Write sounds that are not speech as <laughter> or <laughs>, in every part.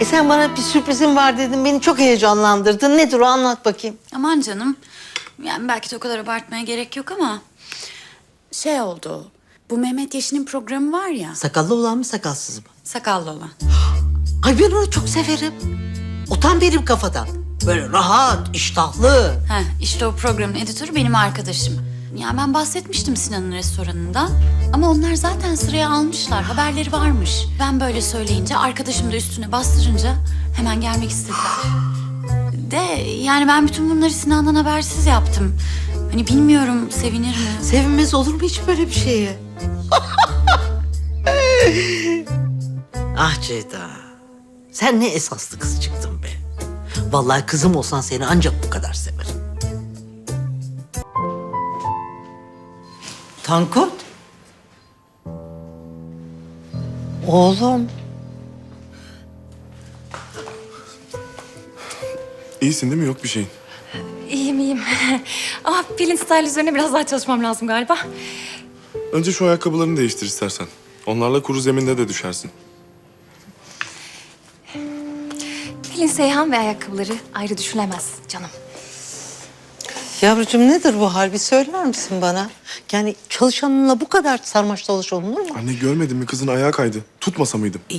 E sen bana bir sürprizin var dedin. Beni çok heyecanlandırdın. Nedir o anlat bakayım. Aman canım. Yani belki de o kadar abartmaya gerek yok ama... Şey oldu. Bu Mehmet Yeşil'in programı var ya. Sakallı olan mı sakalsız mı? Sakallı olan. Ay ben onu çok severim. O tam benim kafadan. Böyle rahat, iştahlı. Heh, işte o programın editörü benim arkadaşım. Ya ben bahsetmiştim Sinan'ın restoranından. Ama onlar zaten sıraya almışlar. Haberleri varmış. Ben böyle söyleyince, arkadaşım da üstüne bastırınca hemen gelmek istediler. De yani ben bütün bunları Sinan'dan habersiz yaptım. Hani bilmiyorum sevinir mi? Sevinmez olur mu hiç böyle bir şeye? <laughs> ah Ceyda. Sen ne esaslı kız çıktın be. Vallahi kızım olsan seni ancak bu kadar severim. Tankut. Oğlum. İyisin değil mi? Yok bir şeyin. İyiyim iyiyim. <laughs> ah Pelin style üzerine biraz daha çalışmam lazım galiba. Önce şu ayakkabılarını değiştir istersen. Onlarla kuru zeminde de düşersin. Pelin Seyhan ve ayakkabıları ayrı düşünülemez canım. Yavrucuğum nedir bu hal? Bir söyler misin bana? Yani çalışanınla bu kadar sarmaş dolaş olunur mu? Anne görmedin mi? Kızın ayağı kaydı. Tutmasa mıydım? E,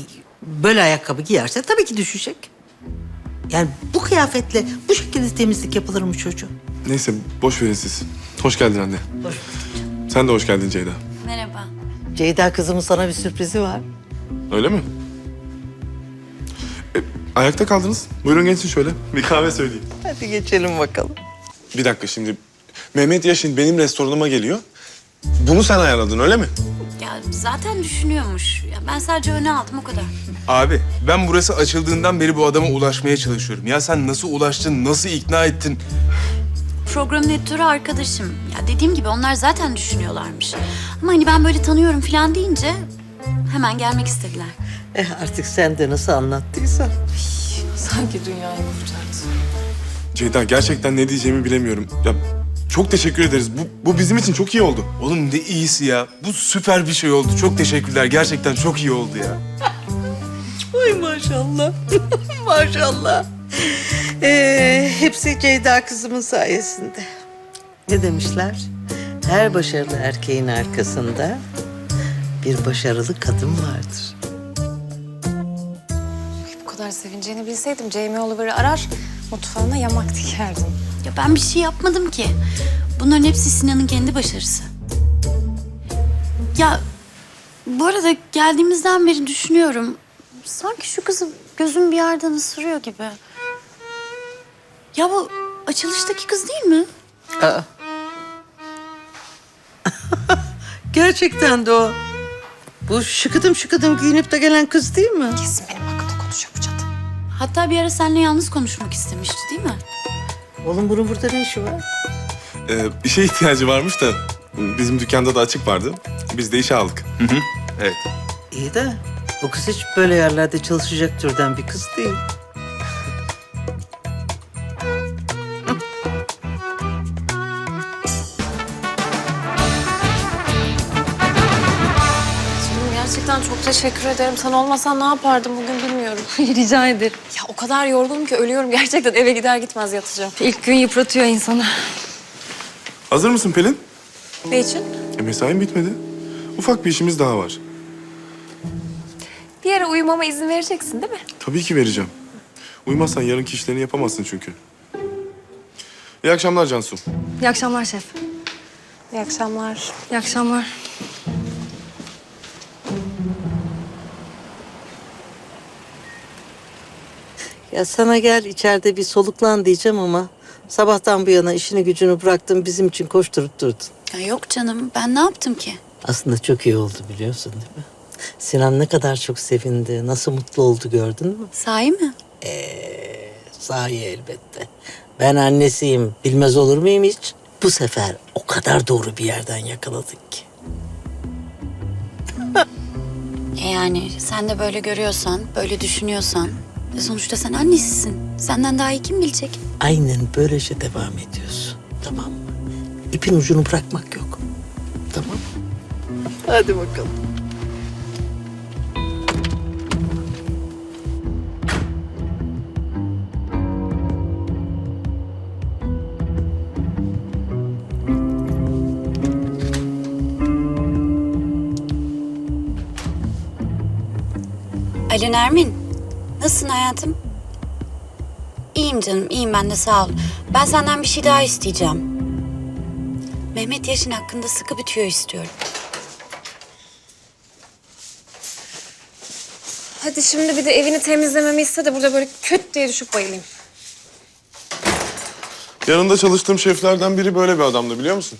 Böyle ayakkabı giyerse tabii ki düşecek. Yani bu kıyafetle bu şekilde temizlik yapılır mı çocuğum? Neyse boş verin siz. Hoş geldin anne. Sen de hoş geldin Ceyda. Merhaba. Ceyda kızımın sana bir sürprizi var. Öyle mi? E, ayakta kaldınız. Buyurun geçin şöyle. Bir kahve söyleyeyim. Hadi geçelim bakalım. Bir dakika şimdi. Mehmet Yaşin benim restoranıma geliyor. Bunu sen ayarladın öyle mi? Ya zaten düşünüyormuş. Ya ben sadece öne aldım o kadar. Abi ben burası açıldığından beri bu adama ulaşmaya çalışıyorum. Ya sen nasıl ulaştın, nasıl ikna ettin? Programın editörü arkadaşım. Ya dediğim gibi onlar zaten düşünüyorlarmış. Ama hani ben böyle tanıyorum falan deyince hemen gelmek istediler. Eh artık sen de nasıl anlattıysan. Sanki dünyayı kurtardı. Ceyda gerçekten ne diyeceğimi bilemiyorum. Ya çok teşekkür ederiz. Bu, bu bizim için çok iyi oldu. Oğlum ne iyisi ya. Bu süper bir şey oldu. Çok teşekkürler. Gerçekten çok iyi oldu ya. <laughs> Ay maşallah. <laughs> maşallah. Ee, hepsi Ceyda kızımın sayesinde. Ne demişler? Her başarılı erkeğin arkasında bir başarılı kadın vardır. Bu kadar sevineceğini bilseydim Jamie Oliver'ı arar, mutfağına yamak dikerdim. Ya ben bir şey yapmadım ki. Bunların hepsi Sinan'ın kendi başarısı. Ya bu arada geldiğimizden beri düşünüyorum. Sanki şu kızı gözüm bir yerden ısırıyor gibi. Ya bu açılıştaki kız değil mi? <laughs> Gerçekten de o. Bu şıkıdım şıkıdım giyinip de gelen kız değil mi? Kesin benim. Hatta bir ara seninle yalnız konuşmak istemişti değil mi? Oğlum bunun burada ne işi var? Ee, işe ihtiyacı varmış da bizim dükkanda da açık vardı. Biz de işe aldık. Evet. İyi de bu kız hiç böyle yerlerde çalışacak türden bir kız değil. Canım gerçekten çok teşekkür ederim. Sen olmasan ne yapardım bugün bilmiyorum. Rica ederim. Ya o kadar yorgunum ki ölüyorum. Gerçekten eve gider gitmez yatacağım. İlk gün yıpratıyor insanı. Hazır mısın Pelin? Ne için? E, mesain bitmedi. Ufak bir işimiz daha var. Bir yere uyumama izin vereceksin değil mi? Tabii ki vereceğim. Uyumazsan yarınki işlerini yapamazsın çünkü. İyi akşamlar Cansu. İyi akşamlar şef. İyi akşamlar. İyi akşamlar. Ya sana gel içeride bir soluklan diyeceğim ama sabahtan bu yana işini gücünü bıraktın bizim için koşturup durdun. Ya yok canım ben ne yaptım ki? Aslında çok iyi oldu biliyorsun değil mi? Sinan ne kadar çok sevindi, nasıl mutlu oldu gördün mü? Sahi mi? Sahi elbette. Ben annesiyim, bilmez olur muyum hiç? Bu sefer o kadar doğru bir yerden yakaladık ki. <laughs> E yani sen de böyle görüyorsan, böyle düşünüyorsan... Sonuçta sen annesisin. Senden daha iyi kim bilecek? Aynen böylece devam ediyorsun. Tamam mı? İpin ucunu bırakmak yok. Tamam mı? Hadi bakalım. Ali Nermin. Nasılsın hayatım? İyiyim canım, iyiyim ben de sağ ol. Ben senden bir şey daha isteyeceğim. Mehmet Yaşın hakkında sıkı bir tüyo istiyorum. Hadi şimdi bir de evini temizlememi iste de burada böyle küt diye düşüp bayılayım. Yanında çalıştığım şeflerden biri böyle bir adamdı biliyor musun?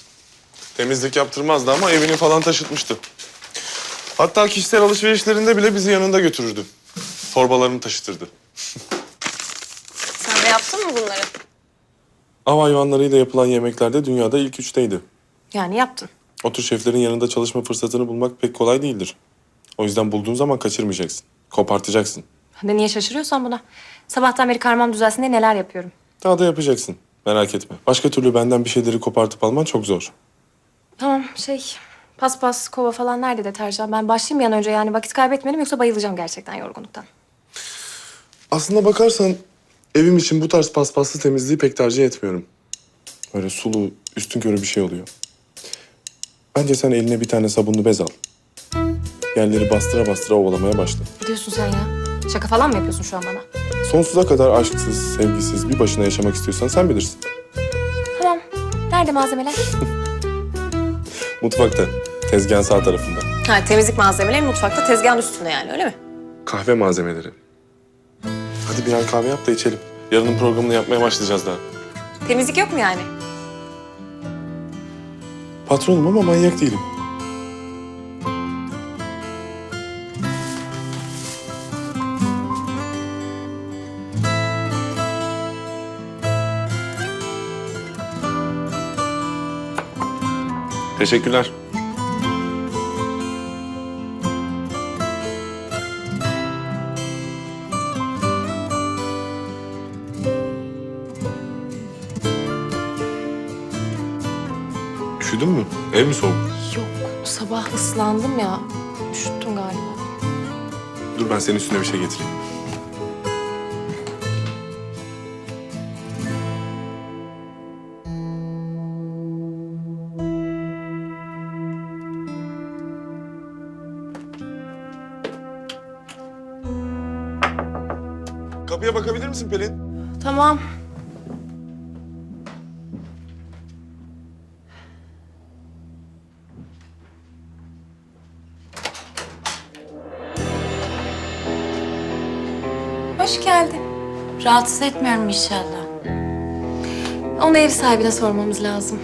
Temizlik yaptırmazdı ama evini falan taşıtmıştı. Hatta kişisel alışverişlerinde bile bizi yanında götürürdü. Torbalarını taşıtırdı. Sen de yaptın mı bunları? Av hayvanlarıyla yapılan yemeklerde dünyada ilk üçteydi. Yani yaptın. O tür şeflerin yanında çalışma fırsatını bulmak pek kolay değildir. O yüzden bulduğun zaman kaçırmayacaksın. Kopartacaksın. De niye şaşırıyorsan buna. Sabahtan beri karmam düzelsin diye neler yapıyorum. Daha da yapacaksın. Merak etme. Başka türlü benden bir şeyleri kopartıp alman çok zor. Tamam şey paspas, kova falan nerede deterjan? Ben başlayayım bir an önce yani vakit kaybetmeyelim yoksa bayılacağım gerçekten yorgunluktan. Aslında bakarsan evim için bu tarz paspaslı temizliği pek tercih etmiyorum. Böyle sulu, üstün körü bir şey oluyor. Bence sen eline bir tane sabunlu bez al. Yerleri bastıra bastıra ovalamaya başla. Ne diyorsun sen ya? Şaka falan mı yapıyorsun şu an bana? Sonsuza kadar aşksız, sevgisiz bir başına yaşamak istiyorsan sen bilirsin. Tamam. Nerede malzemeler? <laughs> Mutfakta, tezgahın sağ tarafında. Ha temizlik malzemeleri mutfakta tezgahın üstünde yani öyle mi? Kahve malzemeleri. Hadi bir an kahve yap da içelim. Yarının programını yapmaya başlayacağız daha. Temizlik yok mu yani? Patronum ama manyak değilim. Teşekkürler. Üşüdün mü? Ev mi soğuk? Yok. Sabah ıslandım ya. Üşüttüm galiba. Dur ben senin üstüne bir şey getireyim. Kapıya bakabilir misin Pelin? Tamam. Hoş geldin. Rahatsız etmiyorum inşallah. Onu ev sahibine sormamız lazım.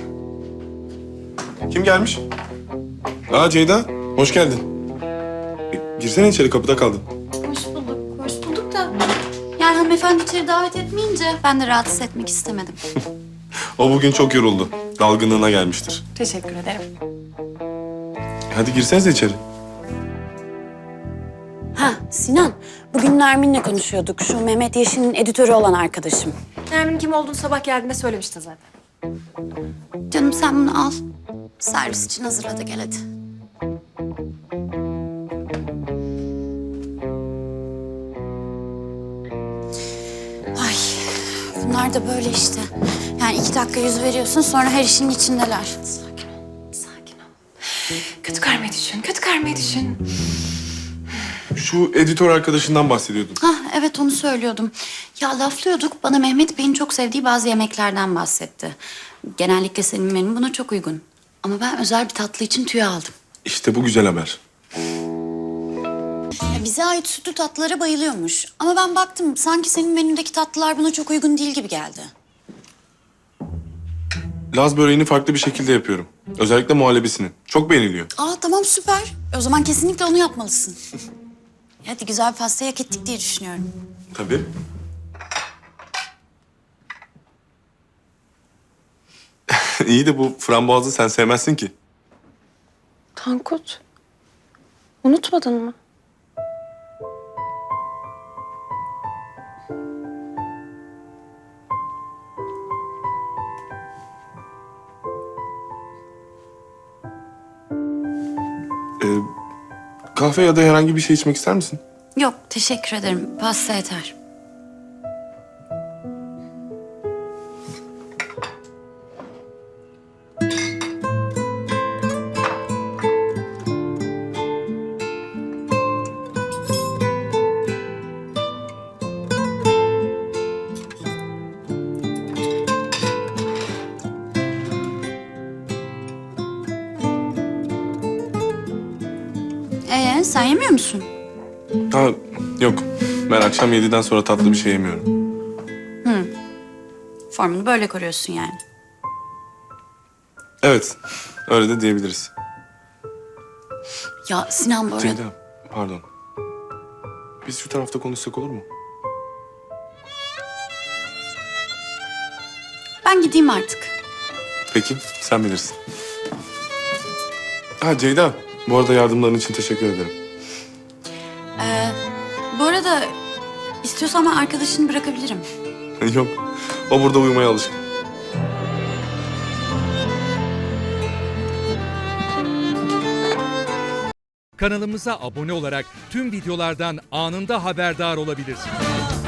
Kim gelmiş? Aa Ceyda, hoş geldin. E, girsene içeri, kapıda kaldın. Hoş bulduk, hoş bulduk da... Yani hanımefendi içeri davet etmeyince ben de rahatsız etmek istemedim. <laughs> O bugün çok yoruldu. Dalgınlığına gelmiştir. Teşekkür ederim. Hadi girsenize içeri. Ha Sinan, bugün Nermin'le konuşuyorduk. Şu Mehmet Yeşil'in editörü olan arkadaşım. Nermin'in kim olduğunu sabah geldiğinde söylemiştin zaten. Canım sen bunu al. Servis için hazırla da gel hadi. Ay, bunlar da böyle işte. Yani iki dakika yüz veriyorsun sonra her işin içindeler. Sakin ol, sakin ol. Kötü karmayı düşün, kötü karmayı düşün. Şu editör arkadaşından bahsediyordun. Hah evet onu söylüyordum. Ya laflıyorduk bana Mehmet Bey'in çok sevdiği bazı yemeklerden bahsetti. Genellikle senin menün buna çok uygun. Ama ben özel bir tatlı için tüy aldım. İşte bu güzel haber. Ya bize ait sütlü tatlılara bayılıyormuş. Ama ben baktım sanki senin menüdeki tatlılar buna çok uygun değil gibi geldi. Laz böreğini farklı bir şekilde yapıyorum. Özellikle muhallebisini. Çok beğeniliyor. Aa tamam süper. O zaman kesinlikle onu yapmalısın. <laughs> Hadi güzel bir pasta hak ettik diye düşünüyorum. Tabii. <laughs> İyi de bu frambuazı sen sevmezsin ki. Tankut, unutmadın mı? Kahve ya da herhangi bir şey içmek ister misin? Yok teşekkür ederim. Pasta yeter. Niye? Sen yemiyor musun? Ha yok. Ben akşam 7'den sonra tatlı bir şey yemiyorum. Formunu böyle koruyorsun yani. Evet. Öyle de diyebiliriz. Ya Sinan arada... Ceyda pardon. Biz şu tarafta konuşsak olur mu? Ben gideyim artık. Peki sen bilirsin. Ha Ceyda. Bu arada yardımların için teşekkür ederim. Ee, bu arada istiyorsan ben arkadaşını bırakabilirim. <laughs> yok. O burada uyumaya alışkın. Kanalımıza abone olarak tüm videolardan anında haberdar olabilirsiniz.